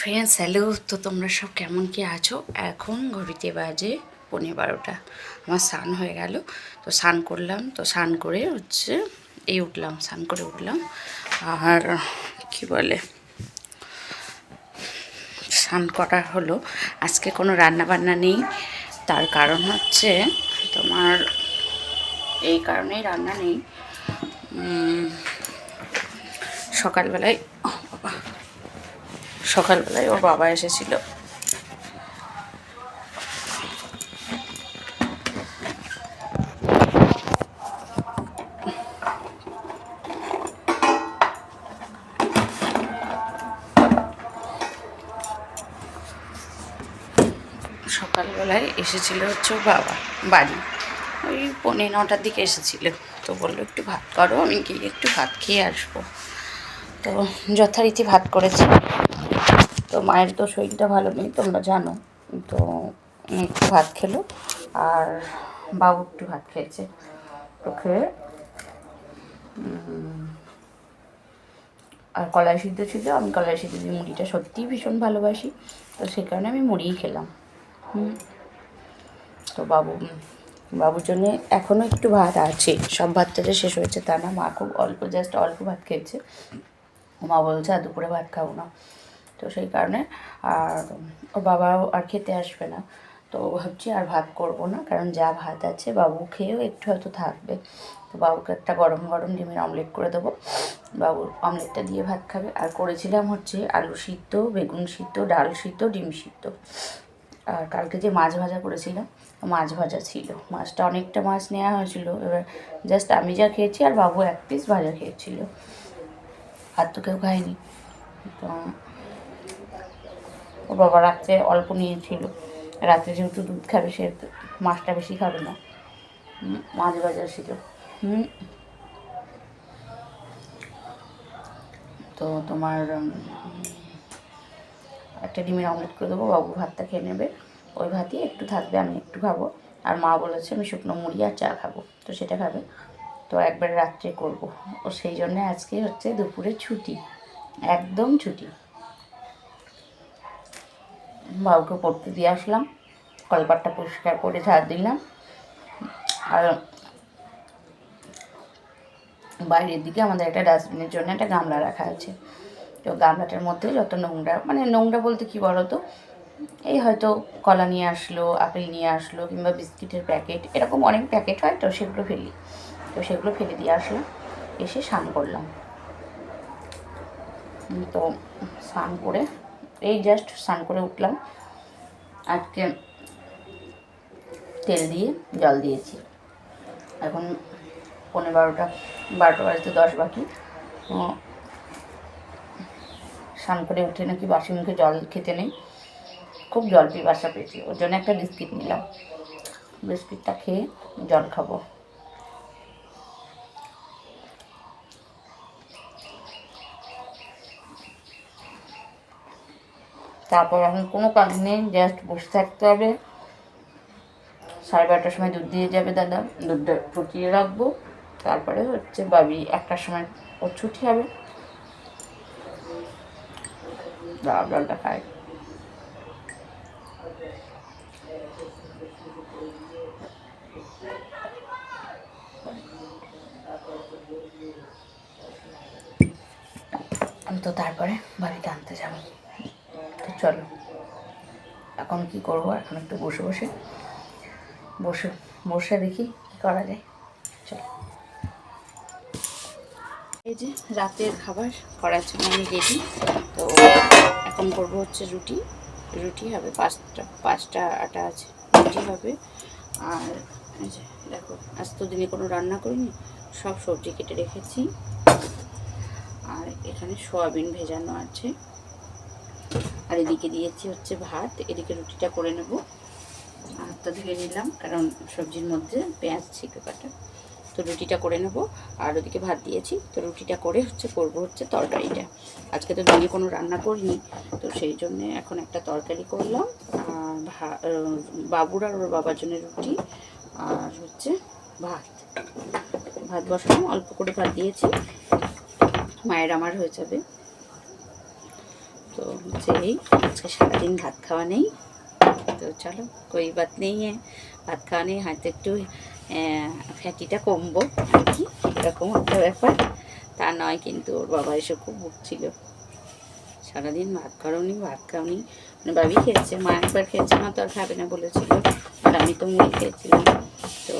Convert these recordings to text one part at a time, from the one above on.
Friends hello তো তোমরা সব কেমন কি আছো? এখন ঘড়িতে বাজে পনেরো বারোটা। আমার স্নান হয়ে গেল। তো স্নান করলাম। তো স্নান করে হচ্ছে এই উঠলাম, স্নান করে উঠলাম। আর কি বলে? স্নান করা হলো। আজকে কোনো রান্না বান্না নেই। তার কারণ হচ্ছে তোমার এই কারণেই রান্না নেই। সকালবেলায় সকালবেলায় ওর বাবা এসেছিল। সকালবেলায় এসেছিল হচ্ছে বাবা, বাড়ি। ওই পনেরো নটার দিকে এসেছিল। তো বলল, একটু ভাত করো, আমি গিয়ে একটু ভাত খেয়ে আসব। তো যথারীতি ভাত করেছি। তো মায়ের তো শরীরটা ভালো নেই, তোমরা জানো। তো একটু ভাত খেলো, আর বাবু একটু ভাত খেয়েছে। তো খেয়ে আর কলাই সিদ্ধ ছিল, আমি কলাই সিদ্ধ দিয়ে মুড়িটা সত্যিই ভীষণ ভালোবাসি, তো সেই কারণে আমি মুড়িই খেলাম। তো বাবু, বাবুর জন্য এখনও একটু ভাত আছে, সব ভাতটা যে শেষ হয়েছে তা না, মা খুব অল্প জাস্ট অল্প ভাত খেয়েছে। মা বলছে, আর দুপুরে ভাত খাব না। তো সেই কারণে আর ওর বাবাও আর খেতে আসবে না। তো ভাবছি আর ভাত করব না, কারণ যা ভাত আছে বাবু খেয়েও একটু হয়তো থাকবে। তো বাবুকে একটা গরম গরম ডিমের অমলেট করে দেবো। বাবু অমলেটটা দিয়ে ভাত খাবে। আর করেছিলাম হচ্ছে আলু সিদ্ধ, বেগুন সিদ্ধ, ডাল সিদ্ধ, ডিম সিদ্ধ। আর কালকে যে মাছ ভাজা করেছিলাম, মাছ ভাজা ছিল। মাছটা অনেকটা মাছ নেওয়া হয়েছিল। এবার জাস্ট আমি যা খেয়েছি আর বাবু এক পিস ভাজা খেয়েছিল। আর তো কেউ খায়নি। তো ওর বাবা রাত্রে অল্প নিয়েছিল রাত্রে যেহেতু দুধ খাবে, সে মাছটা বেশি খাবে না। মাছ বাজার ছিল। তো তোমার একটা ডিমের অমলেট করে দেবো বাবু ভাতটা খেয়ে নেবে। ওই ভাতই একটু থাকবে, আমি একটু খাব। আর মা বলেছে আমি শুকনো মুড়ি আর চা খাব, তো সেটা খাবে। তো একবার রাত্রে করব। ও সেই জন্য আজকে হচ্ছে দুপুরে ছুটি, একদম ছুটি। বাবুকে পড়তে দিয়ে আসলাম। কলপাটটা পরিষ্কার করে ঝাড় দিলাম। আর বাইরের দিকে আমাদের একটা ডাস্টবিনের জন্য একটা গামলা রাখা আছে। তো গামলাটার মধ্যে যত নোংরা মানে নোংরা বলতে কি বলো তো এই হয়তো কলা নিয়ে আসলো, আপেল নিয়ে আসলো কিংবা বিস্কিটের প্যাকেট, এরকম অনেক প্যাকেট হয় তো সেগুলো ফেলি। তো সেগুলো ফেলে দিয়ে আসলাম, এসে স্নান করলাম। তো স্নান করে এই জাস্ট স্নান করে উঠলাম। আজকে তেল দিয়ে জল দিয়েছি। এখন পনেরো বারোটা বারোটা বাজতে দশ বাকি। স্নান করে উঠে নাকি বাসি মুখে জল খেতে নেই। খুব জল পিপাসা পেয়েছি, ওর জন্য একটা বিস্কিট নিলাম। বিস্কিটটা খেয়ে জল খাব। তারপর এখন কোনো কাজ নেই জাস্ট বসে থাকতে হবে। সাড়ে বারোটার সময় দুধ দিয়ে যাবে দাদা, দুধটা ফুটিয়ে রাখব। তারপরে হচ্ছে বাবি একটার সময় ওর ছুটি হবে। দাঁড়া জলটা খায় তো তারপরে বাড়িতে আনতে যাব। চলো। এখন কি করব? এখন একটু বসে বসে। বসে বসে দেখি কী করা যায়। চলো। এই যে রাতের খাবার করার জন্য আমি রেডি তো এখন করব হচ্ছে রুটি। রুটি হবে পাঁচটা পাঁচটা আটা আছে। রুটি হবে। আর দেখো, আজ তো দিনে কোনো রান্না করিনি। সব সবজি কেটে রেখেছি। আর এখানে সয়াবিন ভেজানো আছে। আর এদিকে দিয়েছি হচ্ছে ভাত, এদিকে রুটিটা করে নেব। হাতটা ধুয়ে নিলাম, কারণ সবজির মধ্যে পেঁয়াজ ছিল কাটা তো রুটিটা করে নেব, আর ওদিকে ভাত দিয়েছি। তো রুটিটা করে হচ্ছে করব হচ্ছে তরকারিটা। আজকে তো দিনে কোনো রান্না করিনি, তো সেই জন্যে এখন একটা তরকারি করলাম। আর বাবুর আর ওর বাবার জন্য রুটি, আর হচ্ছে ভাত। ভাত বসালাম, অল্প করে ভাত দিয়েছি। মায়ের আমার হয়ে যাবে। তো এই, আজকে সারাদিন ভাত খাওয়া নেই। তো চলো, কই বাত নেই হ্যাঁ ভাত খাওয়া নেই, হয়তো একটু ফ্যাটিটা কমবো আর কি, এরকম একটা ব্যাপার। তা নয় কিন্তু, ওর বাবা এসে খুব ভুগছিল সারাদিন ভাত খাওনি ভাত খাওনি মানে বাবি খেয়েছে, মা একবার খেয়েছে, মা তো আর খাবে না বলেছিল। আর আমি তো মুড়ি খেয়েছিলাম। তো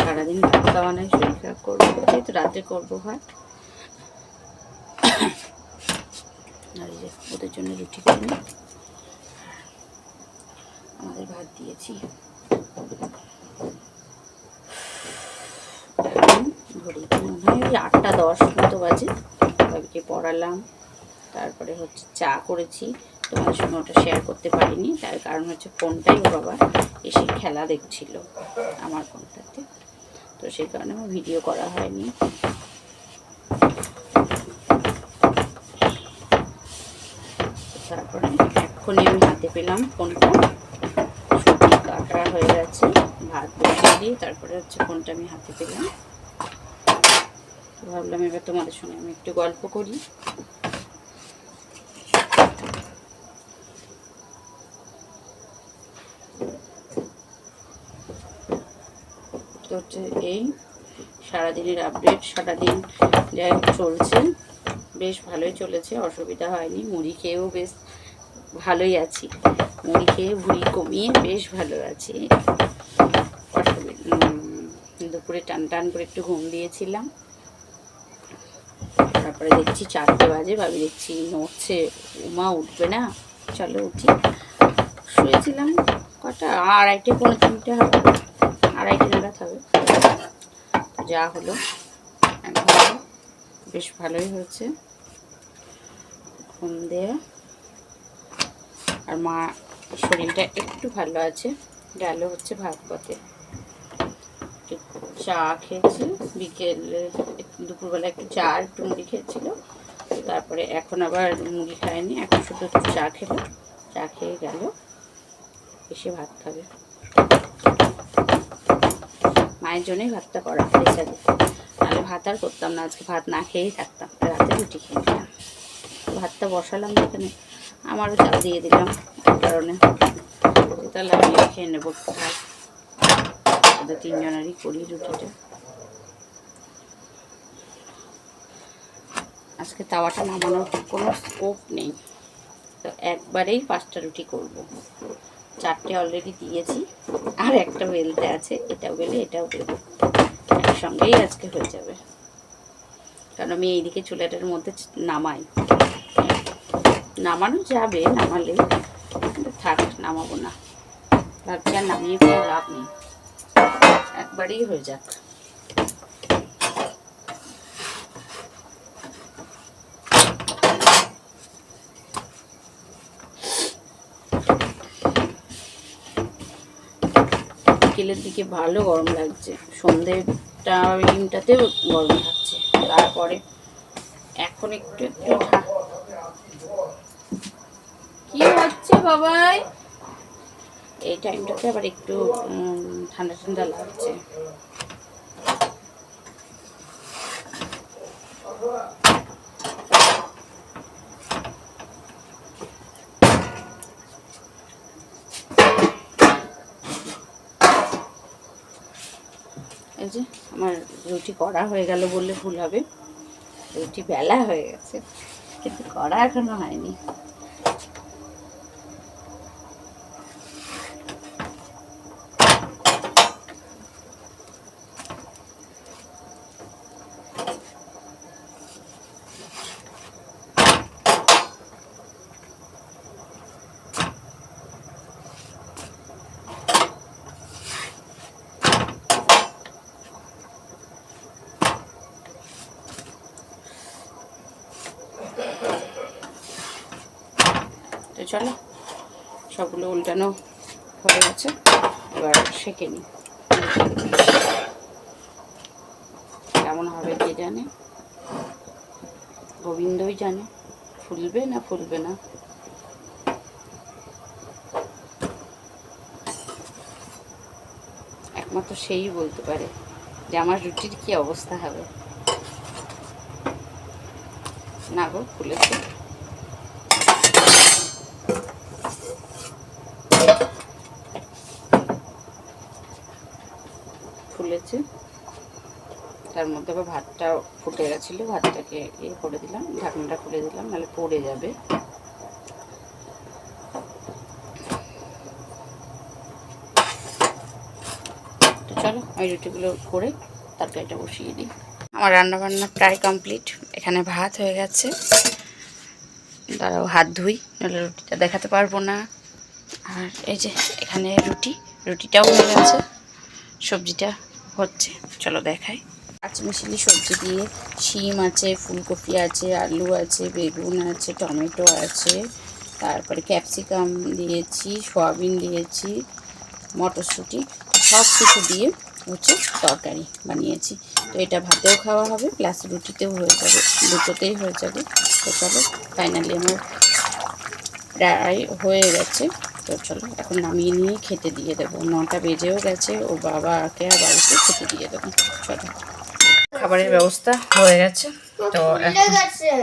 সারাদিন ভাত খাওয়া নয়, শরীর খারাপ করব, যেহেতু রাতে করব ভাত আর এই যে ওদের জন্য রুটি করে। আমাদের ভাত দিয়েছি। আটটা দশ মতো বাজে। বাবিকে পড়ালাম। তারপরে হচ্ছে চা করেছি। তোমাদের সঙ্গে ওটা শেয়ার করতে পারিনি। তার কারণ হচ্ছে ফোনটাই বাবা এসে খেলা দেখছিল আমার ফোনটাতে। তো সেই কারণে আমার ভিডিও করা হয়নি তারপরে এক্ষুনি আমি হাতে পেলাম ফোনটা সবজি কাটা হয়ে গেছে। ভাত বসিয়ে দিয়ে তারপরে হচ্ছে ফোনটা আমি হাতে পেলাম। তো ভাবলাম এবার তোমাদের সঙ্গে আমি একটু গল্প করি। তো হচ্ছে এই সারাদিনের আপডেট সারাদিন যাই চলছে। বেশ ভালোই চলেছে, অসুবিধা হয়নি। মুড়ি খেয়েও বেশ ভালোই আছি। মুড়ি খেয়ে ভুড়ি কমিয়ে বেশ ভালো আছি। দুপুরে টান টান করে একটু ঘুম দিয়েছিলাম। তারপরে দেখছি চারটে বাজে, ভাবি দেখছি নড়ছে। উমা উঠবে না। চলো উঠি। শুয়েছিলাম কটা? আড়াইটে পৌনে তিনটে হবে। আড়াইটে নাগাদ হবে। যা হলো। বেশ ভালোই হয়েছে। ঘুম দেয়া আর মা, শরীরটা একটু ভালো আছে। গেল হচ্ছে ভাগবতে চা খেয়েছি। বিকেলে দুপুরবেলা একটু চা, একটু মুড়ি খেয়েছিল। তারপরে এখন আবার মুড়ি খায়নি এখন শুধু একটু চা খেলো। চা খেয়ে গেল। এসে ভাত খাবে। মায়ের জন্যই ভাতটা করা প্রেসারে তাহলে ভাত আর করতাম না, আজকে ভাত না খেয়েই থাকতাম। রাতে রুটি খেয়ে নিতাম ভাতটা বসালাম যেখানে। আমারও চাল দিয়ে দিলাম কারণে। তাহলে আমি খেয়ে নেব। তিনজনেরই করি রুটিটা। আজকে তাওয়াটা নামানোর কোনো স্কোপ নেই। তো একবারেই পাঁচটা রুটি করব। চারটে অলরেডি দিয়েছি, আর একটা বেলতে আছে, এটাও বেলে, এটাও দেবো একসঙ্গেই আজকে হয়ে যাবে। কারণ আমি এইদিকে চুলাটার মধ্যে নামাই। নামানো যাবে, নামালে কিন্তু থাক, নামাবো না। ভাবছি আর নামিয়ে কোনো লাভ নেই। একবারেই হয়ে যাক। বিকেলের দিকে ভালো গরম লাগছে। সন্ধ্যেটা টাইমটাতে গরম থাকছে। তারপরে এখন একটু একটু কি হচ্ছে বাবাই? এই টাইমটাতে আবার একটু ঠান্ডা ঠান্ডা লাগছে। আমার রুটি করা হয়ে গেল বললে ভুল হবে। রুটি বেলা হয়ে গেছে কিন্তু করা এখনও হয়নি। চলো। সবগুলো উল্টানো হয়ে গেছে। এবার সেঁকে নিই। কেমন হবে কে জানে? গোবিন্দই জানে। ফুলবে না ফুলবে না? একমাত্র সেই বলতে পারে যে আমার রুটির কি অবস্থা হবে। না গো খুলেছে ফুলেছে। তার মধ্যে আবার ভাতটা ফুটে গেছিল, ভাতটাকে ইয়ে করে দিলাম, ঢাকনাটা খুলে দিলাম, নাহলে পড়ে যাবে। তো চলো আমি রুটিগুলো করে তরকারিটা বসিয়ে দিই। আমার রান্না বান্না প্রায় কমপ্লিট, এখানে ভাত হয়ে গেছে। দাঁড়াও, হাত ধুই, নাহলে রুটিটা দেখাতে পারব না। আর এই যে, এখানে রুটি, রুটিটাও হয়ে গেছে, সবজিটা হচ্ছে। চলো দেখাই। পাঁচমিশালি সবজি দিয়ে শিম আছে, ফুলকপি আছে, আলু আছে, বেগুন আছে, টমেটো আছে। তারপরে ক্যাপসিকাম দিয়েছি, সয়াবিন দিয়েছি, মটরশুঁটি সব কিছু দিয়ে হচ্ছে তরকারি বানিয়েছি। তো এটা ভাতেও খাওয়া হবে, প্লাস রুটিতেও হয়ে যাবে, দুটোতেই হয়ে যাবে। তো চলো ফাইনালি আমার প্রায় হয়ে গেছে। তো চলো এখন নামিয়ে নিয়ে খেতে দিয়ে দেবো। নটা বেজেও গেছে ও বাবাকে আর বাড়িতে খেতে দিয়ে দেবো। চলো। খাবারের ব্যবস্থা হয়ে গেছে। তো এখন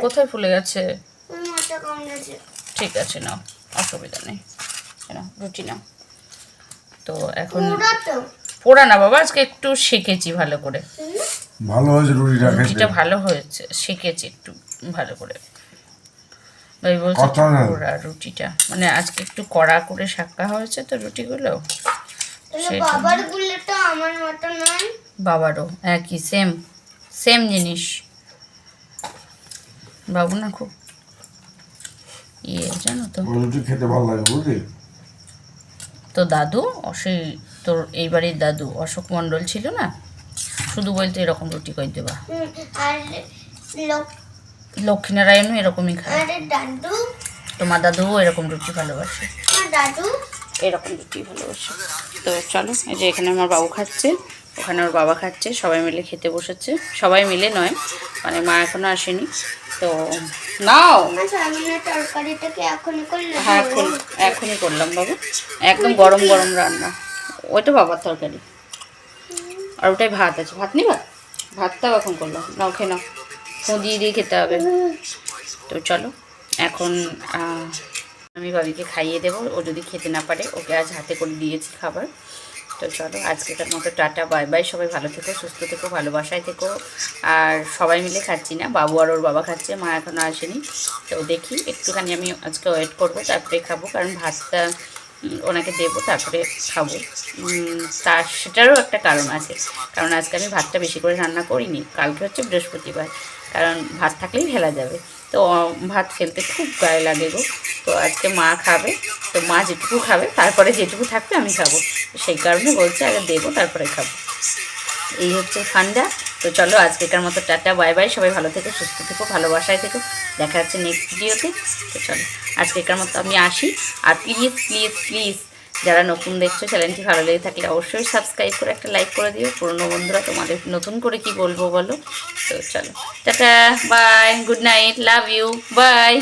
কোথায় ফুলে গেছে? ঠিক আছে নাও। অসুবিধা নেই। নাও রুটি নাও। তো এখন পোড়া না বাবা আজকে একটু সেকেছি ভালো করে। ভালো হয়েছে রুটিটা রুটিটা ভালো হয়েছে সেকেছি একটু ভালো করে। ভাই বলছে পোড়া রুটিটা। মানে আজকে একটু কড়া করে শাক্কা হয়েছে তো রুটিগুলো। তাহলে বাবারগুলো তো আমার মতো নয়? বাবারও একই সেম সেম জিনিস। বাবু না খুব ইয়ে জানো তো। রুটি খেতে ভালো লাগে বুঝলি? তো দাদু সেই তোর এই বাড়ির দাদু অশোক মণ্ডল ছিল না? শুধু বলতে এরকম রুটি কই দেবা। আর লোক লক্ষ্মীনারায়ণও এরকমই খায়। তোমার দাদুও এরকম রুটি ভালোবাসে। দাদু? এরকম রুটি ভালোবাসে। তো চলো এই যে এখানে আমার বাবু খাচ্ছে ওখানে ওর বাবা খাচ্ছে সবাই মিলে খেতে বসেছে। সবাই মিলে নয় মানে মা এখনও আসেনি। তো নাও! করলে হ্যাঁ এখন এখনই করলাম বাবু। একদম গরম গরম রান্না। ওইটা বাবার তরকারি। আর ওটাই ভাত আছে। ভাত নিবা? ভাতটাও এখন করলাম। নাও খেয়ে নাও। দিয়ে দিয়ে খেতে হবে। তো চলো, এখন আমি বাবিকে খাইয়ে দেবো। ও যদি খেতে না পারে, ওকে আজ হাতে করে দিয়েছি খাবার। তো চলো, আজকেকার মতো টাটা, বাই বাই। সবাই ভালো থেকো, সুস্থ থেকো, ভালোবাসায় থেকো। আর সবাই মিলে খাচ্ছি না, বাবু আর ওর বাবা খাচ্ছে, মা এখনও আসেনি। তো দেখি, একটুখানি আমি আজকে ওয়েট করব, তারপরে খাব, কারণ ভাতটা ওনাকে দেবো, তারপরে খাব। তার, সেটারও একটা কারণ আছে। কারণ আজকে আমি ভাতটা বেশি করে রান্না করিনি, কালকে হচ্ছে বৃহস্পতিবার। কারণ ভাত থাকলেই ফেলা যাবে। তো ভাত ফেলতে খুব গায়ে লাগে গো। তো আজকে মা খাবে, তো মা যেটুকু খাবে, তারপরে যেটুকু থাকবে আমি খাব। সেই কারণে বলছে, আগে দেবো, তারপরে খাব। এই হচ্ছে ফান্ডা। তো চলো, আজকেকার মতো টাটা, বাই বাই। সবাই ভালো থেকো, সুস্থ থেকো, ভালোবাসায় থেকো। দেখা যাচ্ছে নেক্সট ভিডিওতে তো। চলো, আজকেকার মতো আমি আসি। আর প্লিজ প্লিজ প্লিজ যারা নতুন দেখছ চ্যানেলটি ভালো লেগে থাকলে অবশ্যই সাবস্ক্রাইব করে একটা লাইক করে দিও। পুরনো বন্ধুরা, তোমাদের নতুন করে কি বলব বলো? তো চলো, tata bye good night love you bye